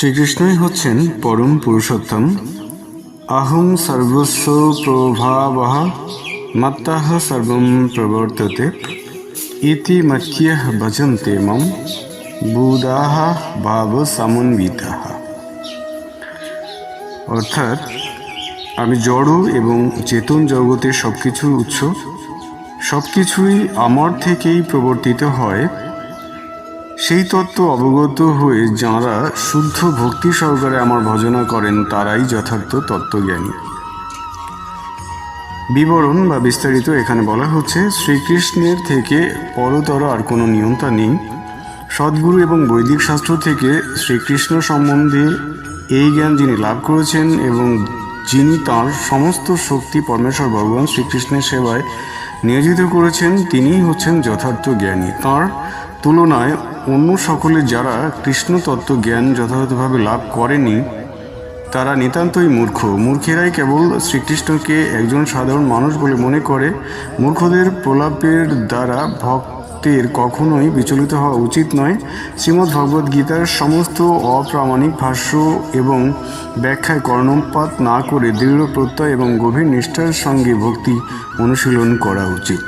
শ্রীকৃষ্ণই হচ্ছেন পরম পুরুষোত্তম। আহং সর্বস্ব প্রভাবः মত্তः সর্বম প্রবর্ততে। ইতি মত্যঃ ভজন্তে মম বুধাহ ভাব সমন্বিতাः। অর্থাৎ, আমি জড় এবং চেতন জগতের সব কিছুর উৎস। সব কিছুই আমার থেকেই প্রবর্তিত হয় সেই তত্ত্ব অবগত হয়ে যাঁরা শুদ্ধ ভক্তি সহকারে আমার ভজনা করেন, তারাই যথার্থ তত্ত্বজ্ঞানী। বিবরণ বা বিস্তারিত এখানে বলা হচ্ছে, শ্রীকৃষ্ণের থেকে পরতর আর কোনো নিয়ন্তা নেই। সদ্গুরু এবং বৈদিক শাস্ত্র থেকে শ্রীকৃষ্ণ সম্বন্ধে এই জ্ঞান যিনি লাভ করেছেন এবং যিনি তাঁর সমস্ত শক্তি পরমেশ্বর ভগবান শ্রীকৃষ্ণের সেবায় নিয়োজিত করেছেন, তিনিই হচ্ছেন যথার্থ জ্ঞানী। তাঁর তুলনায় অন্য সকলে যারা কৃষ্ণ তত্ত্ব জ্ঞান যথাযথভাবে লাভ করেনি, তারা নিতান্তই মূর্খ। মূর্খেরাই কেবল শ্রীকৃষ্ণকে একজন সাধারণ মানুষ বলে মনে করে। মূর্খদের প্রলাপের দ্বারা ভক্তের কখনোই বিচলিত হওয়া উচিত নয়। শ্রীমদ্ ভগবদ্ গীতার সমস্ত অপ্রামাণিক ভাষ্য এবং ব্যাখ্যায় কর্ণপাত না করে দৃঢ় প্রত্যয় এবং গভীর নিষ্ঠার সঙ্গে ভক্তি অনুশীলন করা উচিত।